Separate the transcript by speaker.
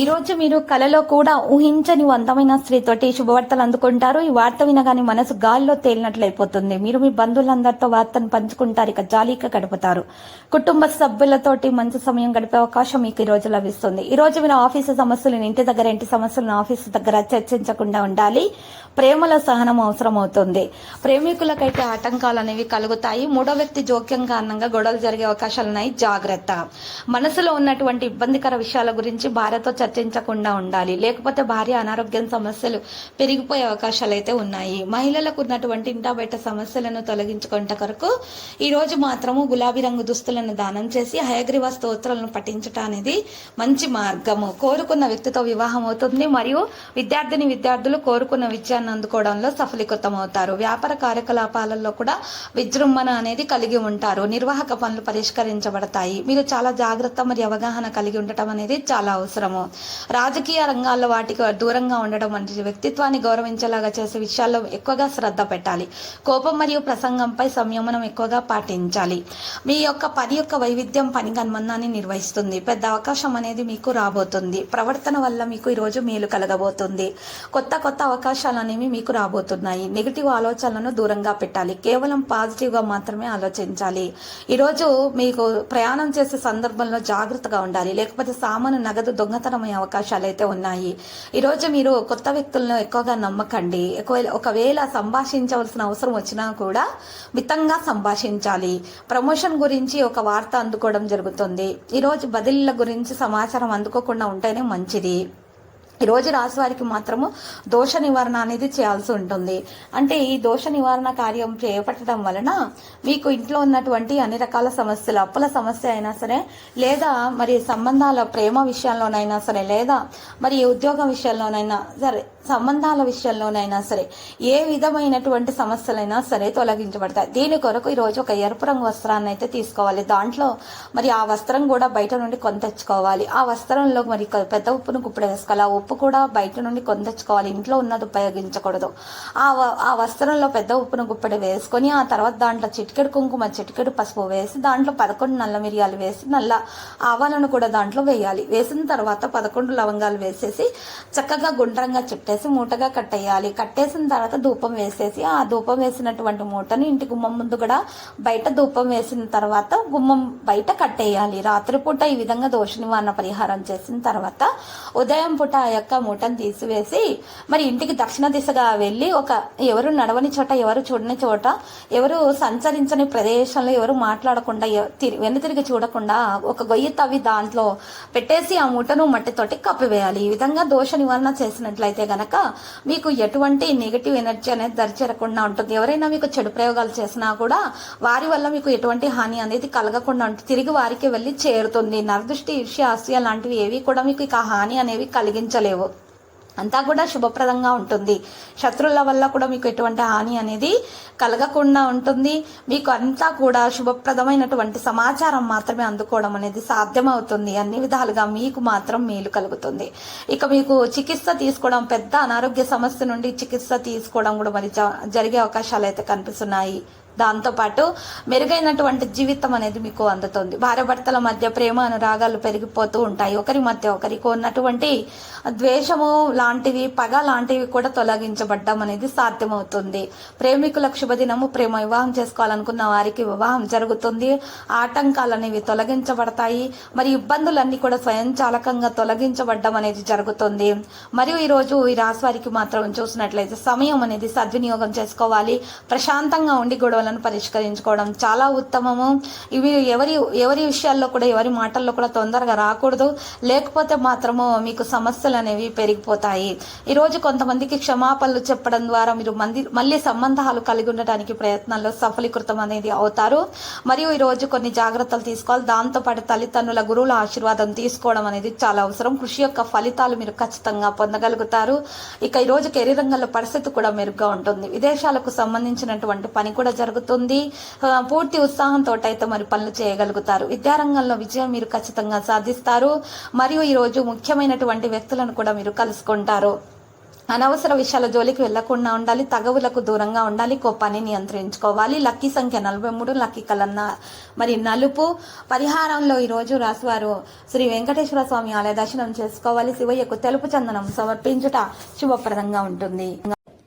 Speaker 1: ఈ రోజు మీరు కలలో కూడా ఊహించని అందమైన స్త్రీతోటి శుభవార్తలు అందుకుంటారు. ఈ వార్త వినగానే మనసు గాల్లో తేలినట్లయిపోతుంది. మీరు మీ బంధువులందరితో వార్తను పంచుకుంటారు ఇక జాలీగా గడుపుతారు. కుటుంబ సభ్యులతోటి మంచి సమయం గడిపే అవకాశం మీకు ఈ రోజు లభిస్తుంది. ఈ రోజు మీరు ఆఫీసు సమస్యలను ఇంటి దగ్గర ఇంటి సమస్యలను ఆఫీసు దగ్గర చర్చించకుండా ఉండాలి. ప్రేమలో సహనం అవసరం అవుతుంది ప్రేమికులకైతే ఆటంకాలు అనేవి కలుగుతాయి. మూడో వ్యక్తి జోక్యం కారణంగా గొడవలు జరిగే అవకాశాలు ఉన్నాయి జాగ్రత్త. మనసులో ఉన్నటువంటి ఇబ్బందికర విషయాల గురించి భార్యతో చర్చించకుండా ఉండాలి. లేకపోతే భార్య అనారోగ్యం సమస్యలు పెరిగిపోయే అవకాశాలు అయితే ఉన్నాయి. మహిళలకు ఉన్నటువంటి ఇంటా బయట సమస్యలను తొలగించుకుంట కొరకు ఈ రోజు మాత్రము గులాబీ రంగు దుస్తులను దానం చేసి హయగ్రీవ స్తోత్రాలను పఠించటం అనేది మంచి మార్గము. కోరుకున్న వ్యక్తితో వివాహం అవుతుంది మరియు విద్యార్థిని విద్యార్థులు కోరుకున్న విజయాన్ని అందుకోవడంలో సఫలీకృతం అవుతారు వ్యాపార కార్యకలాపాలలో కూడా విజృంభణ అనేది కలిగి ఉంటారు. నిర్వాహక పనులు పరిష్కరించబడతాయి. మీరు చాలా జాగ్రత్త మరియు అవగాహన కలిగి ఉండటం అనేది చాలా అవసరము. రాజకీయ రంగాల్లో వాటికి దూరంగా ఉండడం అనేది వ్యక్తిత్వాన్ని గౌరవించేలాగా చేసే విషయాల్లో ఎక్కువగా శ్రద్ధ పెట్టాలి. కోపం మరియు ప్రసంగంపై సంయమనం ఎక్కువగా పాటించాలి. మీ యొక్క పని యొక్క వైవిధ్యం పని గన్మందాన్ని నిర్వహిస్తుంది. పెద్ద అవకాశం అనేది మీకు రాబోతుంది. ప్రవర్తన వల్ల మీకు ఈరోజు మేలు కలగబోతుంది. కొత్త కొత్త అవకాశాలు అనేవి మీకు రాబోతున్నాయి. నెగిటివ్ ఆలోచనలను దూరంగా పెట్టాలి. కేవలం పాజిటివ్గా మాత్రమే ఆలోచించాలి. ఈరోజు మీకు ప్రయాణం చేసే సందర్భంలో జాగ్రత్తగా ఉండాలి. లేకపోతే సామాను నగదు దొంగతనం దొంగతనమయ్యే అవకాశాలు అయితే ఉన్నాయి ఈరోజు మీరు కొత్త వ్యక్తులను ఎక్కువగా నమ్మకండి. ఒకవేళ సంభాషించవలసిన అవసరం వచ్చినా కూడా మితంగా సంభాషించాలి. ప్రమోషన్ గురించి ఒక వార్త అందుకోవడం జరుగుతుంది. ఈరోజు బదిలీల గురించి సమాచారం అందుకోకుండా ఉంటేనే మంచిది. ఈ రోజు రాశి వారికి మాత్రము దోష నివారణ అనేది చేయాల్సి ఉంటుంది. అంటే ఈ దోష నివారణ కార్యం చేపట్టడం వలన మీకు ఇంట్లో ఉన్నటువంటి అన్ని రకాల సమస్యలు అప్పుల సమస్య అయినా సరే లేదా మరి సంబంధాల ప్రేమ విషయంలోనైనా సరే లేదా మరి ఉద్యోగం విషయంలోనైనా సరే సంబంధాల విషయంలోనైనా సరే ఏ విధమైనటువంటి సమస్యలైనా సరే తొలగించబడతాయి. దీని కొరకు ఈరోజు ఒక ఎరుపు రంగు వస్త్రాన్ని అయితే తీసుకోవాలి. దాంట్లో మరి ఆ వస్త్రం కూడా బయట నుండి కొనతెచ్చుకోవాలి ఆ వస్త్రంలో మరి పెద్ద ఉప్పును గుప్పుడు వేసుకోవాలి. ఆ ఉప్పు కూడా బయట నుండి కొనతెచ్చుకోవాలి ఇంట్లో ఉన్నది ఉపయోగించకూడదు. ఆ ఆ వస్త్రంలో పెద్ద ఉప్పును గుప్పడి వేసుకొని ఆ తర్వాత దాంట్లో చిటికెడు కుంకుమ చిటికెడు పసుపు వేసి దాంట్లో పదకొండు నల్ల మిరియాలు వేసి నల్ల ఆవాలను కూడా దాంట్లో వేయాలి. వేసిన తర్వాత పదకొండు లవంగాలు వేసేసి చక్కగా గుండ్రంగా కట్టేసి మూటగా కట్టేయాలి. కట్టేసిన తర్వాత ధూపం వేసేసి ఆ ధూపం వేసినటువంటి మూటని ఇంటి గుమ్మం ముందు కూడా బయట ధూపం వేసిన తర్వాత గుమ్మం బయట కట్టేయాలి. రాత్రిపూట ఈ విధంగా దోష నివారణ పరిహారం చేసిన తర్వాత ఉదయం పూట ఆ యొక్క మూటను తీసివేసి మరి ఇంటికి దక్షిణ దిశగా వెళ్ళి ఒక ఎవరు నడవని చోట ఎవరు చూడని చోట ఎవరు సంచరించని ప్రదేశంలో ఎవరు మాట్లాడకుండా ఎ- తిరి- చూడకుండా ఒక గొయ్యి తవ్వి దాంట్లో పెట్టేసి ఆ మూటను మట్టితోటి కప్పివేయాలి. ఈ విధంగా దోష నివారణ చేసినట్లయితే గనక మీకు ఎటువంటి నెగిటివ్ ఎనర్జీ అనేది దరిచేరకుండా ఉంటుంది. ఎవరైనా మీకు చెడు ప్రయోగాలు చేసినా కూడా వారి వల్ల మీకు ఎటువంటి హాని అనేది కలగకుండా ఉంటుంది తిరిగి వారికి వెళ్ళి చేరుతుంది. నరదృష్టి ఈర్ష్య అసూయ లాంటివి ఏవి కూడా మీకు ఇక హాని అనేవి కలిగించలేవు. అంతా కూడా శుభప్రదంగా ఉంటుంది. శత్రువుల వల్ల కూడా మీకు ఎటువంటి హాని అనేది కలగకుండా ఉంటుంది. మీకు అంతా కూడా శుభప్రదమైనటువంటి సమాచారం మాత్రమే అందుకోవడం అనేది సాధ్యమవుతుంది. అన్ని విధాలుగా మీకు మాత్రం మేలు కలుగుతుంది. ఇక మీకు చికిత్స తీసుకోవడం పెద్ద అనారోగ్య సమస్య నుండి చికిత్స తీసుకోవడం కూడా మరి జ- జరిగే అవకాశాలు అయితే కనిపిస్తున్నాయి. దాంతోపాటు మెరుగైనటువంటి జీవితం అనేది మీకు అందుతుంది. భార్యభర్తల మధ్య ప్రేమ అనురాగాలు పెరిగిపోతూ ఉంటాయి. ఒకరి మధ్య ఒకరికి ఉన్నటువంటి ద్వేషము లాంటివి పగ లాంటివి కూడా తొలగించబడ్డం అనేది సాధ్యమవుతుంది. ప్రేమికుల శుభదినము ప్రేమ వివాహం చేసుకోవాలనుకున్న వారికి వివాహం జరుగుతుంది. ఆటంకాలు అనేవి తొలగించబడతాయి. మరి ఇబ్బందులన్నీ కూడా స్వయంచాలకంగా తొలగించబడ్డం అనేది జరుగుతుంది. మరియు ఈరోజు ఈ రాశి వారికి మాత్రం చూసినట్లయితే సమయం అనేది సద్వినియోగం చేసుకోవాలి. ప్రశాంతంగా ఉండి గొడవ
Speaker 2: గొడవలను పరిష్కరించుకోవడం చాలా ఉత్తమము. ఇవి ఎవరి ఎవరి విషయాల్లో కూడా ఎవరి మాటల్లో కూడా తొందరగా రాకూడదు. లేకపోతే మాత్రము మీకు సమస్యలు అనేవి పెరిగిపోతాయి. ఈ రోజు కొంతమందికి క్షమాపణలు చెప్పడం ద్వారా మీరు మంది మళ్ళీ సంబంధాలు కలిగి ఉండటానికి ప్రయత్నాల్లో సఫలీకృతం అనేది అవుతారు. మరియు ఈ రోజు కొన్ని జాగ్రత్తలు తీసుకోవాలి. దాంతో పాటు తల్లిదండ్రుల గురువుల ఆశీర్వాదం తీసుకోవడం అనేది చాలా అవసరం. కృషి యొక్క ఫలితాలు మీరు ఖచ్చితంగా పొందగలుగుతారు. ఇక ఈ రోజు కెరీర్ రంగంలో పరిస్థితి కూడా మెరుగ్గా ఉంటుంది. విదేశాలకు సంబంధించినటువంటి పని కూడా జరుగుతుంది ఆ, పూర్తి ఉత్సాహంతో అయితే మరి పనులు చేయగలుగుతారు. విద్యారంగంలో విజయం మీరు ఖచ్చితంగా సాధిస్తారు. మరియు ఈ రోజు ముఖ్యమైనటువంటి వ్యక్తులను కూడా మీరు కలుసుకుంటారు. అనవసర విషయాల జోలికి వెళ్ళకుండా ఉండాలి తగవులకు దూరంగా ఉండాలి కోపాన్ని నియంత్రించుకోవాలి. లక్కీ సంఖ్య నలభై మూడు లక్కీ కలన్న మరి నలుపు. పరిహారంలో ఈ రోజు శ్రీ వెంకటేశ్వర స్వామి ఆలయ దర్శనం చేసుకోవాలి. శివయ్యకు తెలుపు చందనం సమర్పించుట శుభప్రదంగా ఉంటుంది.